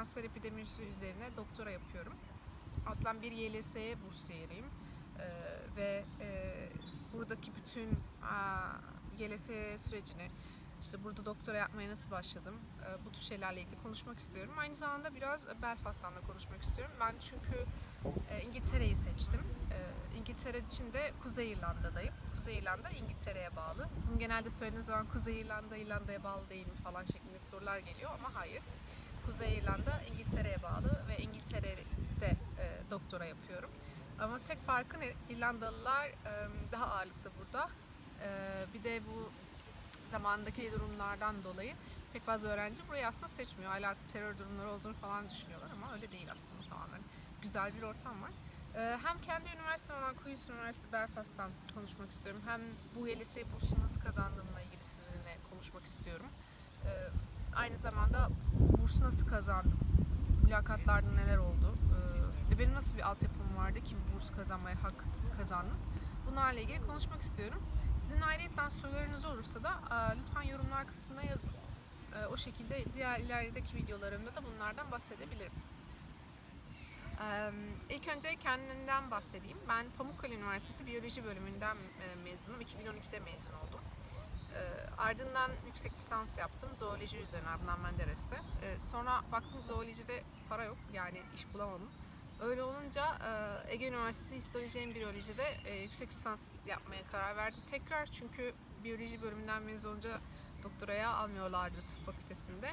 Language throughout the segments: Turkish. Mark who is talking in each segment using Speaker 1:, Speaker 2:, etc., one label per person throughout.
Speaker 1: kanser epidemisi üzerine doktora yapıyorum. Aslen bir YLS'ye bursiyeriyim E, ve e, buradaki bütün e, YLS sürecini, işte burada doktora yapmaya nasıl başladım, e, bu tür şeylerle ilgili konuşmak istiyorum. Aynı zamanda biraz Belfast'tan da konuşmak istiyorum. Ben çünkü e, İngiltere'yi seçtim. E, İngiltere için de Kuzey İrlanda'dayım. Kuzey İrlanda İngiltere'ye bağlı. Bunu genelde söylediğim zaman Kuzey İrlanda İrlanda'ya bağlı değil mi falan şeklinde sorular geliyor ama hayır. Kuzey İrlanda İngiltere'ye bağlı ve İngiltere'de e, doktora yapıyorum. Ama tek farkı ne? İrlandalılar e, daha ağırlıkta burada. E, bir de bu zamandaki durumlardan dolayı pek fazla öğrenci burayı aslında seçmiyor. Hala terör durumları olduğunu falan düşünüyorlar ama öyle değil aslında tamamen. Güzel bir ortam var. Ee, Hem kendi üniversitem olan Queen's Üniversitesi Belfast'tan konuşmak istiyorum. Hem bu YLS bursunu nasıl kazandığımla ilgili sizinle konuşmak istiyorum. Aynı zamanda bursu nasıl kazandım? Mülakatlarda neler oldu? Ee, Ve benim nasıl bir altyapım vardı ki bu burs kazanmaya hak kazandım? Bunlarla ilgili konuşmak istiyorum. Sizin ayrıyetten sorularınız olursa da e, lütfen yorumlar kısmına yazın. E, O şekilde diğer ilerideki videolarımda da bunlardan bahsedebilirim. İlk önce kendimden bahsedeyim. Ben Pamukkale Üniversitesi Biyoloji bölümünden e, mezunum. 2012'de mezun oldum. Ee, Ardından yüksek lisans yaptım. Zooloji üzerine Adnan Menderes'te. Ee, Sonra baktım zoolojide para yok. Yani iş bulamadım. Öyle olunca e, Ege Üniversitesi Histoloji Embriyoloji'de e, yüksek lisans yapmaya karar verdim. Tekrar çünkü biyoloji bölümünden mezun olunca doktoraya almıyorlardı tıp fakültesinde.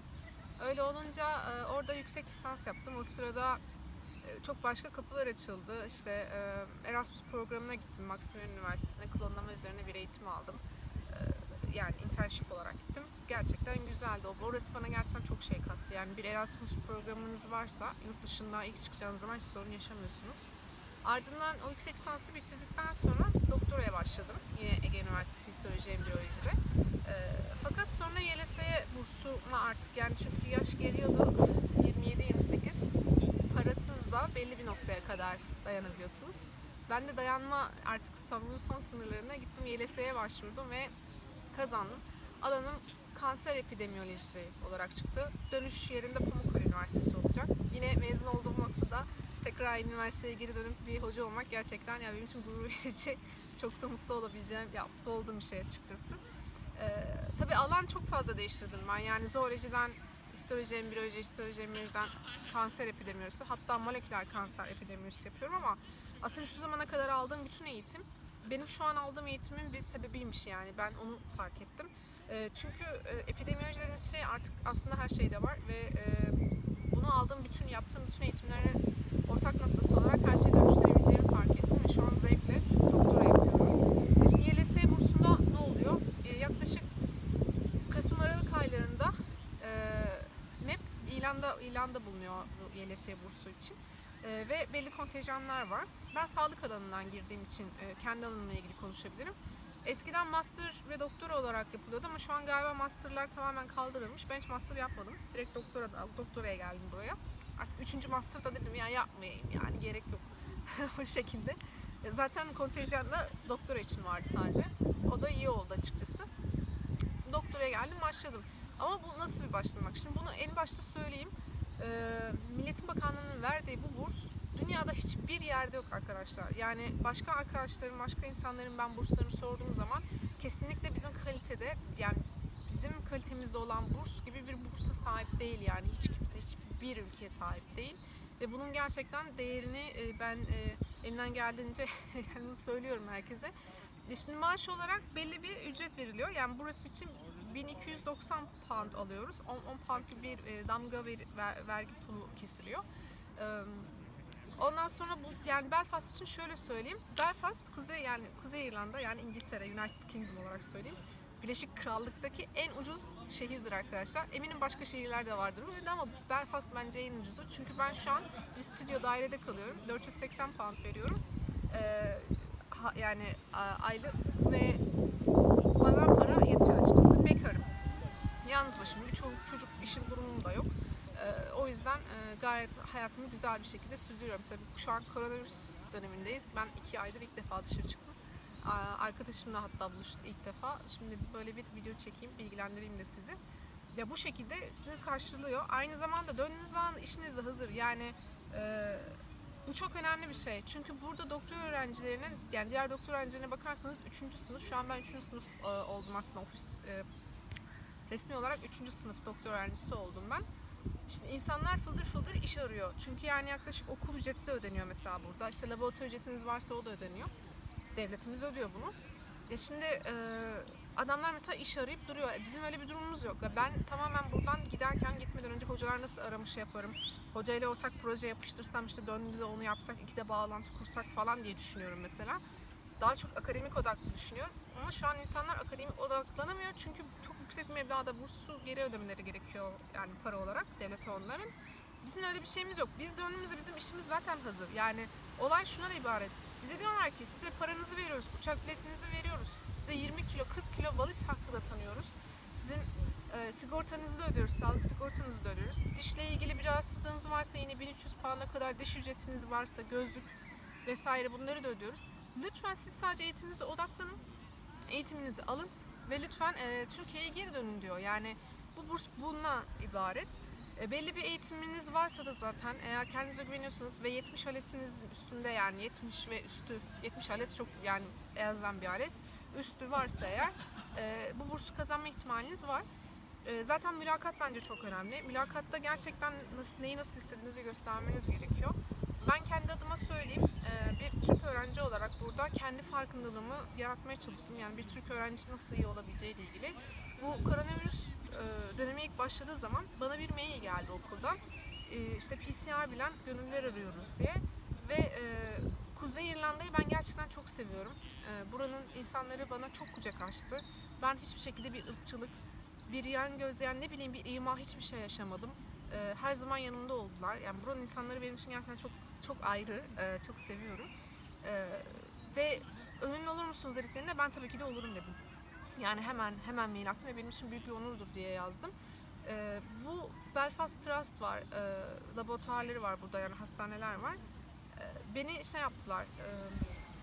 Speaker 1: Öyle olunca e, orada yüksek lisans yaptım. O sırada e, çok başka kapılar açıldı. İşte e, Erasmus programına gittim. Maximilian Üniversitesi'nde klonlama üzerine bir eğitim aldım. İnternship olarak gittim. Gerçekten güzeldi. O- Orası bana gerçekten çok şey kattı. Yani bir Erasmus programınız varsa yurt dışından ilk çıkacağınız zaman hiç sorun yaşamıyorsunuz. Ardından o yüksek lisansı bitirdikten sonra doktoraya başladım. Yine Ege Üniversitesi Histoloji Embriyoloji'de. E, fakat sonra YLS'ye bursuma artık yani çünkü yaş geliyordu 27-28 parasız da belli bir noktaya kadar dayanabiliyorsunuz. Ben de dayanma artık sabrımın son sınırlarına gittim YLS'ye başvurdum ve kazandım. Alanım kanser epidemiyolojisi olarak çıktı. Dönüş yerinde Pamukkale Üniversitesi olacak. Yine mezun olduğum noktada tekrar aynı üniversiteye geri dönüp bir hoca olmak gerçekten yani benim için gurur verici. Çok da mutlu olabileceğim, ya mutlu olduğum bir şey açıkçası. Ee, tabii alan çok fazla değiştirdim ben. Yani zoolojiden histoloji, embriyoloji, histoloji, embriyolojiden kanser epidemiyolojisi, hatta moleküler kanser epidemiyolojisi yapıyorum ama aslında şu zamana kadar aldığım bütün eğitim benim şu an aldığım eğitimin bir sebebiymiş yani ben onu fark ettim. Ee, çünkü e, epidemiyoloji dediğiniz şey artık aslında her şeyde var ve e, bunu aldığım bütün, yaptığım bütün eğitimlerin ortak noktası olarak her şeyi dönüştürebileceğimi fark ettim ve şu an zevkle doktora yapıyorum. E, Şimdi YLS bursunda ne oluyor? E, yaklaşık Kasım-Aralık aylarında e, MEP ilanda, ilanda bulunuyor bu YLS bursu için. E, ve belli kontenjanlar var. Ben sağlık alanından girdiğim için e, kendi alanımla ilgili konuşabilirim. Eskiden master ve doktora olarak yapılıyordu ama şu an galiba masterlar tamamen kaldırılmış. Ben hiç master yapmadım. Direkt doktora da, doktoraya geldim buraya. Artık üçüncü master da dedim ya yapmayayım yani gerek yok. o şekilde. E, Zaten kontenjanda doktora için vardı sadece. O da iyi oldu açıkçası. Doktoraya geldim başladım. Ama bu nasıl bir başlamak? Şimdi bunu en başta söyleyeyim. Ee, Milletin Bakanlığı'nın verdiği bu burs dünyada hiçbir yerde yok arkadaşlar. Yani başka arkadaşlarım, başka insanların ben burslarını sorduğum zaman kesinlikle bizim kalitede yani bizim kalitemizde olan burs gibi bir bursa sahip değil yani hiç kimse hiçbir ülke sahip değil ve bunun gerçekten değerini e, ben e, elimden geldiğince söylüyorum herkese. E Şimdi maaş olarak belli bir ücret veriliyor. Yani burası için 1290 pound alıyoruz. 10, 10 pound bir e, damga ver, ver- vergi pulu kesiliyor. Ondan sonra bu yani Belfast için şöyle söyleyeyim. Belfast kuzey yani Kuzey İrlanda yani İngiltere United Kingdom olarak söyleyeyim. Birleşik Krallık'taki en ucuz şehirdir arkadaşlar. Eminim başka şehirlerde vardır böyle ama Belfast bence en ucuzu. Çünkü ben şu an bir stüdyo dairede kalıyorum. 480 pound veriyorum. Ee, ha- yani aylık ve bana para yetiyor açıkçası. Bekarım. Yalnız başım, bir çoluk çocuk işim durumum da yok. Ee, o yüzden e, gayet hayatımı güzel bir şekilde sürdürüyorum. Tabii şu an koronavirüs dönemindeyiz. Ben iki aydır ilk defa dışarı çıktım. Arkadaşımla hatta buluştuk ilk defa. Şimdi böyle bir video çekeyim, bilgilendireyim de sizi. Ya bu şekilde sizi karşılıyor. Aynı zamanda döndüğünüz zaman işiniz de hazır. Yani e, bu çok önemli bir şey. Çünkü burada doktor öğrencilerinin, yani diğer doktor öğrencilerine bakarsanız 3. sınıf, şu an ben 3. sınıf e, oldum aslında ofis e, resmi olarak 3. sınıf doktor öğrencisi oldum ben. Şimdi insanlar fıldır fıldır iş arıyor. Çünkü yani yaklaşık okul ücreti de ödeniyor mesela burada. İşte laboratuvar ücretiniz varsa o da ödeniyor. Devletimiz ödüyor bunu. Ya şimdi e, adamlar mesela iş arayıp duruyor. E, Bizim öyle bir durumumuz yok. Ben tamamen buradan giderken gitmeden önce hocalar nasıl aramış yaparım. Hocayla ortak proje yapıştırsam işte döndüğünde onu yapsak, ikide bağlantı kursak falan diye düşünüyorum mesela. Daha çok akademik odaklı düşünüyorum. Ama şu an insanlar akademik odaklanamıyor çünkü çok yüksek bir meblağda bursu geri ödemeleri gerekiyor yani para olarak devlete onların. Bizim öyle bir şeyimiz yok. Biz döndüğümüzde bizim işimiz zaten hazır. Yani olay şuna da ibaret. Bize diyorlar ki size paranızı veriyoruz, uçak biletinizi veriyoruz. Size 20 kilo, 40 kilo valiz hakkı da tanıyoruz. Sizin e, sigortanızı da ödüyoruz, sağlık sigortanızı da ödüyoruz. Dişle ilgili bir rahatsızlığınız varsa yine 1300 pound'a kadar diş ücretiniz varsa gözlük vesaire bunları da ödüyoruz. Lütfen siz sadece eğitiminize odaklanın, eğitiminizi alın ve lütfen e, Türkiye'ye geri dönün diyor. Yani bu burs buna ibaret. E, belli bir eğitiminiz varsa da zaten eğer kendinize güveniyorsanız ve 70 ALES'inizin üstünde yani 70 ve üstü 70 ALES çok yani elzem bir ALES üstü varsa eğer e, bu bursu kazanma ihtimaliniz var. E, zaten mülakat bence çok önemli. Mülakatta gerçekten nasıl, neyi nasıl istediğinizi göstermeniz gerekiyor. Ben kendi adıma söyleyeyim. e, bir Türk öğrenci olarak burada kendi farkındalığımı yaratmaya çalıştım. Yani bir Türk öğrenci nasıl iyi olabileceği ile ilgili. Bu koronavirüs e, dönemi ilk başladığı zaman bana bir mail geldi okuldan. E, işte PCR bilen gönüllüler arıyoruz diye. Ve Kuzey İrlanda'yı ben gerçekten çok seviyorum. Buranın insanları bana çok kucak açtı. Ben hiçbir şekilde bir ırkçılık, bir yan gözleyen ne bileyim bir ima hiçbir şey yaşamadım. Her zaman yanımda oldular. Yani buranın insanları benim için gerçekten çok çok ayrı, e, çok seviyorum. E, ve önünü olur musunuz dediklerinde ben tabii ki de olurum dedim. Yani hemen hemen mail attım ve benim için büyük bir onurdur diye yazdım. E, bu Belfast Trust var, laboratuvarları var burada yani hastaneler var. Beni şey yaptılar,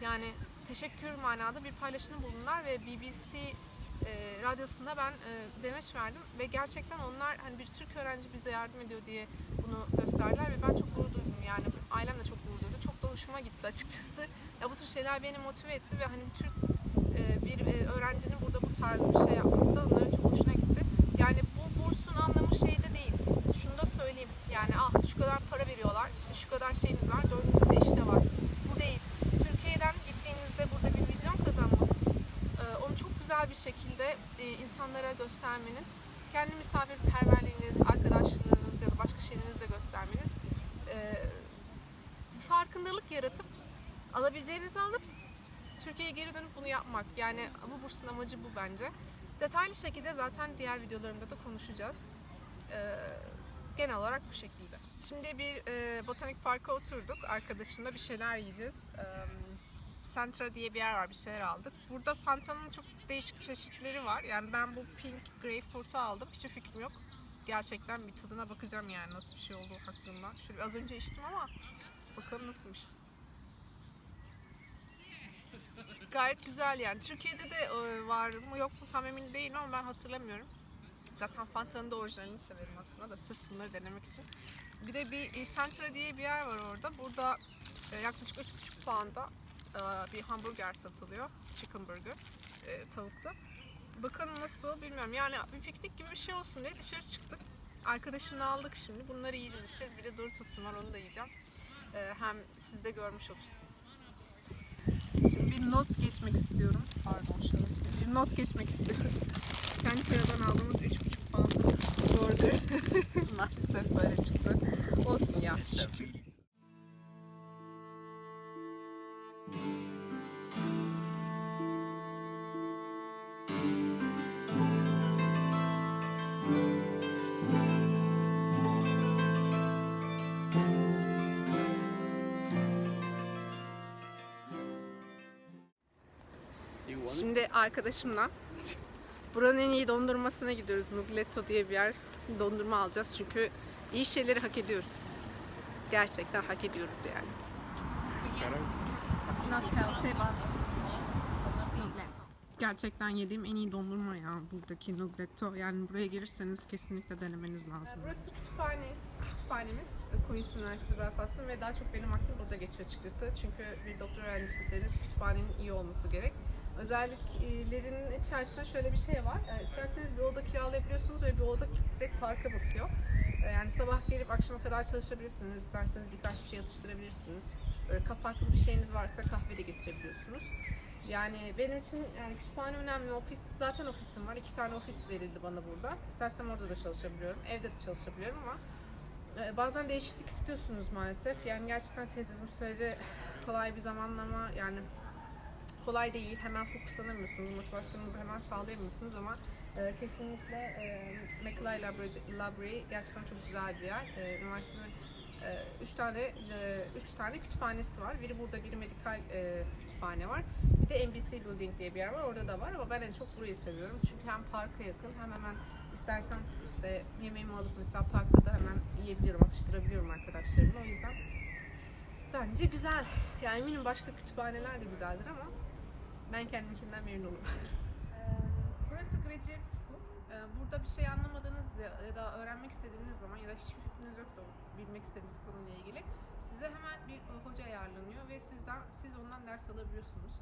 Speaker 1: yani teşekkür manada bir paylaşımda bulundular ve BBC e, radyosunda ben e, demeç verdim ve gerçekten onlar hani bir Türk öğrenci bize yardım ediyor diye bunu gösterdiler ve ben çok gurur duydum yani ailem de çok gurur duydu. Çok da hoşuma gitti açıkçası. Ya bu tür şeyler beni motive etti ve hani Türk e, bir e, öğrencinin burada bu tarz bir şey yapması da onların çok hoşuna gitti. Yani bu bursun anlamı şeyde değil. Şunu da söyleyeyim. Yani ah şu kadar para veriyorlar, işte şu kadar şeyiniz var, dördünüzde işte var. Bu değil. Türkiye'den gittiğinizde burada bir vizyon kazanmanız, e, onu çok güzel bir şekilde e, insanlara göstermeniz, kendi misafirperverliğiniz, arkadaşlığınız ya da başka şeylerinizi de göstermeniz, e, farkındalık yaratıp alabileceğinizi alıp Türkiye'ye geri dönüp bunu yapmak. Yani bu bursun amacı bu bence. Detaylı şekilde zaten diğer videolarımda da konuşacağız. Ee, genel olarak bu şekilde. Şimdi bir e, botanik parka oturduk. Arkadaşımla bir şeyler yiyeceğiz. Ee, Centra diye bir yer var. Bir şeyler aldık. Burada Fanta'nın çok değişik çeşitleri var. Yani ben bu pink grapefruit'u aldım. Hiçbir fikrim yok. Gerçekten bir tadına bakacağım yani nasıl bir şey olduğu hakkında. Şöyle az önce içtim ama bakalım nasılmış. Gayet güzel yani. Türkiye'de de e, var mı yok mu tam emin değilim ama ben hatırlamıyorum. Zaten Fanta'nın da orijinalini severim aslında da sırf bunları denemek için. Bir de bir e, Centra diye bir yer var orada. Burada e, yaklaşık 3,5 puanda e, bir hamburger satılıyor. Chicken burger. E, tavuklu. Bakalım nasıl bilmiyorum. Yani bir piknik gibi bir şey olsun diye dışarı çıktık. Arkadaşımla aldık şimdi. Bunları yiyeceğiz, içeceğiz. Bir de Doritos'um var onu da yiyeceğim. E, hem siz de görmüş olursunuz. Şimdi bir not geçmek istiyorum. Pardon şöyle. Bir not geçmek istiyorum. Centra'dan aldığımız 3,5 Şimdi arkadaşımla buranın en iyi dondurmasına gidiyoruz. Nugletto diye bir yer. Dondurma alacağız çünkü iyi şeyleri hak ediyoruz. Gerçekten hak ediyoruz yani. Gerçekten yediğim en iyi dondurma ya buradaki Nuggetto. Yani buraya gelirseniz kesinlikle denemeniz lazım. Burası kütüphanemiz. Kütüphanemiz Queen's Üniversitesi Belfast'ın ve daha çok benim vaktim burada geçiyor açıkçası. Çünkü bir doktor öğrencisiyseniz kütüphanenin iyi olması gerek. Özelliklerinin içerisinde şöyle bir şey var. Ee, İsterseniz bir oda kiralayabiliyorsunuz ve bir oda direkt parka bakıyor. Ee, Yani sabah gelip akşama kadar çalışabilirsiniz. İsterseniz birkaç bir şey atıştırabilirsiniz. Böyle kapaklı bir şeyiniz varsa kahve de getirebiliyorsunuz. Yani benim için yani kütüphane önemli. Ofis zaten ofisim var. İki tane ofis verildi bana burada. İstersem orada da çalışabiliyorum. Evde de çalışabiliyorum ama e, bazen değişiklik istiyorsunuz maalesef. Yani gerçekten tezizm süreci kolay bir zamanlama yani kolay değil. Hemen fokuslanamıyorsunuz. Motivasyonunuzu hemen sağlayamıyorsunuz ama e, kesinlikle e, Macaulay Library, Library gerçekten çok güzel bir yer. E, üniversitenin e, üç tane e, üç tane kütüphanesi var. Biri burada, biri medikal e, kütüphane var. Bir de NBC Building diye bir yer var. Orada da var ama ben en çok burayı seviyorum. Çünkü hem parka yakın hem hemen istersen işte yemeğimi alıp mesela parkta da hemen yiyebiliyorum, atıştırabiliyorum arkadaşlarımla. O yüzden bence güzel. Yani eminim başka kütüphaneler de güzeldir ama ben kendimkinden memnunum. Burası Graduate School. Ee, Burada bir şey anlamadığınız ya da öğrenmek istediğiniz zaman ya da hiçbir fikriniz yoksa bilmek istediğiniz konuyla ilgili size hemen bir e, hoca ayarlanıyor ve sizden siz ondan ders alabiliyorsunuz.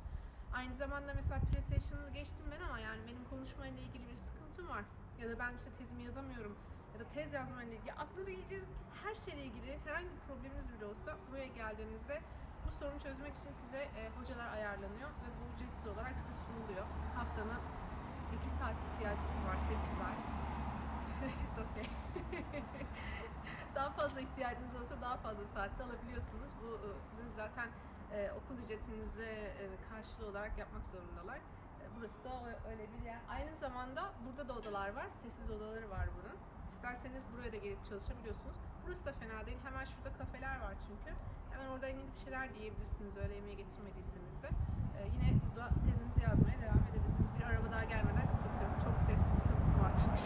Speaker 1: Aynı zamanda mesela pre-session'ı geçtim ben ama yani benim konuşmayla ilgili bir sıkıntım var. Ya da ben işte tezimi yazamıyorum ya da tez yazmayla ilgili aklınıza gelecek her şeyle ilgili herhangi bir probleminiz bile olsa buraya geldiğinizde bu sorunu çözmek için size e, hocalar ayarlanıyor ve bu ücretsiz olarak size sunuluyor. Haftanın 2 saat ihtiyacınız varsa 2 saat. Okay. daha fazla ihtiyacınız olsa daha fazla saatte alabiliyorsunuz. Bu e, sizin zaten e, okul ücretinize e, karşılığı olarak yapmak zorundalar. E, burası da öyle bir yer. Aynı zamanda burada da odalar var. Sessiz odaları var bunun. İsterseniz buraya da gelip çalışabiliyorsunuz. Burası da fena değil. Hemen şurada kafeler var çünkü. Hemen oradan gidip bir şeyler yiyebilirsiniz. Öğle yemeği getirmediyseniz de. E, yine burada tezinizi yazmaya devam edebilirsiniz. Bir araba daha gelmeden kapatıyorum. Çok ses sıkıntım var çünkü.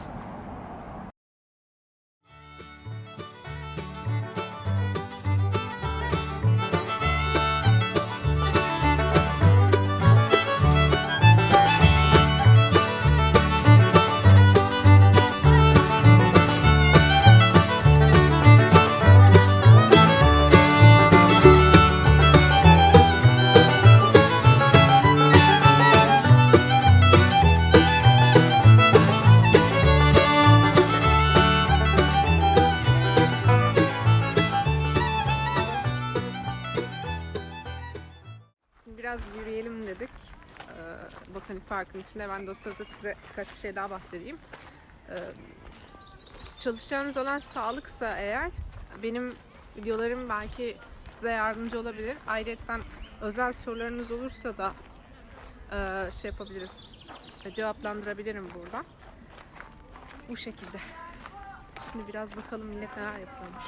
Speaker 1: Biraz yürüyelim dedik. Ee, Botanik Park'ın içinde. Ben de o sırada size birkaç bir şey daha bahsedeyim. Ee, çalışacağınız alan sağlıksa eğer benim videolarım belki size yardımcı olabilir. Ayrıca özel sorularınız olursa da e, şey yapabiliriz. E, Cevaplandırabilirim burada. Bu şekilde. Şimdi biraz bakalım millet neler yapıyormuş.